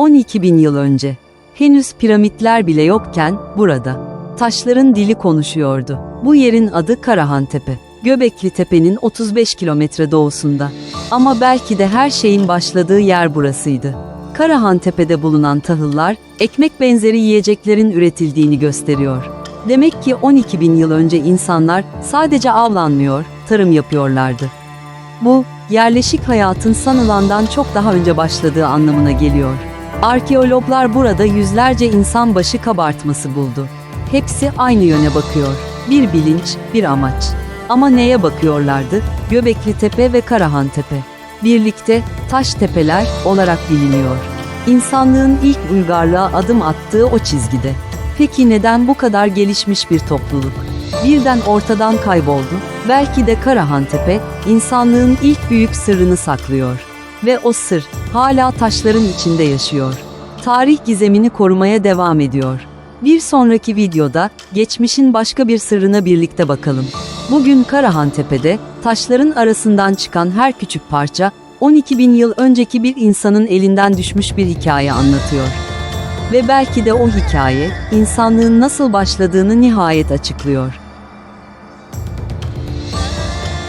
12 bin yıl önce. Henüz piramitler bile yokken burada. Taşların dili konuşuyordu. Bu yerin adı Karahan Tepe. Göbekli Tepe'nin 35 kilometre doğusunda. Ama belki de her şeyin başladığı yer burasıydı. Karahan Tepe'de bulunan tahıllar, ekmek benzeri yiyeceklerin üretildiğini gösteriyor. Demek ki 12 bin yıl önce insanlar sadece avlanmıyor, tarım yapıyorlardı. Bu, yerleşik hayatın sanılandan çok daha önce başladığı anlamına geliyor. Arkeologlar burada yüzlerce insan başı kabartması buldu. Hepsi aynı yöne bakıyor. Bir bilinç, bir amaç. Ama neye bakıyorlardı? Göbekli Tepe ve Karahan Tepe. Birlikte taş tepeler olarak biliniyor. İnsanlığın ilk uygarlığa adım attığı o çizgide. Peki neden bu kadar gelişmiş bir topluluk birden ortadan kayboldu? Belki de Karahan Tepe insanlığın ilk büyük sırrını saklıyor ve o sır hala taşların içinde yaşıyor. Tarih gizemini korumaya devam ediyor. Bir sonraki videoda geçmişin başka bir sırrına birlikte bakalım. Bugün Karahan Tepe'de taşların arasından çıkan her küçük parça 12 bin yıl önceki bir insanın elinden düşmüş bir hikaye anlatıyor. Ve belki de o hikaye insanlığın nasıl başladığını nihayet açıklıyor.